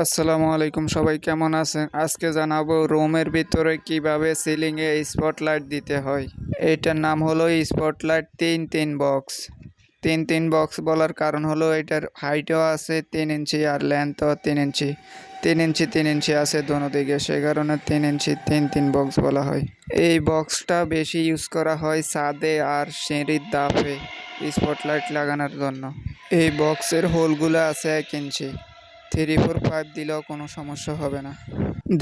আসসালামু আলাইকুম, সবাই কেমন আছেন? আজকে জানাব রুমের ভিতরে কীভাবে সিলিংয়ে স্পটলাইট দিতে হয়। এটার নাম হলো স্পটলাইট তিন তিন বক্স তিন তিন বক্স বলার কারণ হলো এটার হাইটও আছে তিন ইঞ্চি আর লেন্থও তিন ইঞ্চি। তিন ইঞ্চি তিন ইঞ্চি আছে দোনো দিকে, সে কারণে তিন ইঞ্চি, তিন তিন বক্স বলা হয়। এই বক্সটা বেশি ইউজ করা হয় ছাদে আর সিঁড়ির দাফে স্পটলাইট লাগানোর জন্য। এই বক্সের হোলগুলো আছে এক ইঞ্চি। থ্রি ফোর ফাইভ দিলেও কোনো সমস্যা হবে না।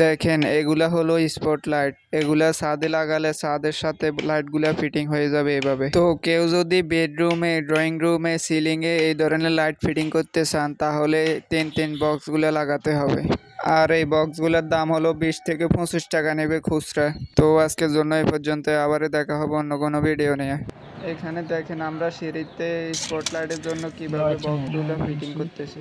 দেখেন এগুলা হলো স্পট লাইট এগুলা ছাদে লাগালে ছাদের সাথে লাইটগুলা ফিটিং হয়ে যাবে এভাবে। তো কেউ যদি বেডরুমে ড্রয়িং রুমে সিলিংয়ে এই ধরনের লাইট ফিটিং করতে চান তাহলে তিন তিন বক্সগুলো লাগাতে হবে। আর এই বক্সগুলোর দাম হলো বিশ থেকে পঁচিশ টাকা নেবে খুচরা। তো আজকের জন্য এই পর্যন্ত আবারও দেখা হবে অন্য কোনো ভিডিও নিয়ে। এখানে দেখেন আমরা সিঁড়িতে স্পটলাইটের জন্য কীভাবে বক্সগুলো ফিটিং করতেছি।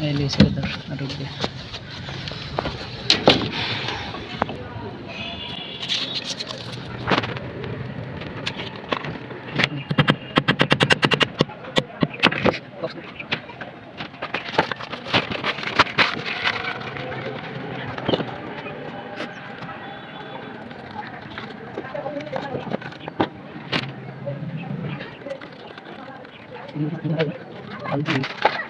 Eli Sadar Arugya Thank you.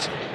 Thanks.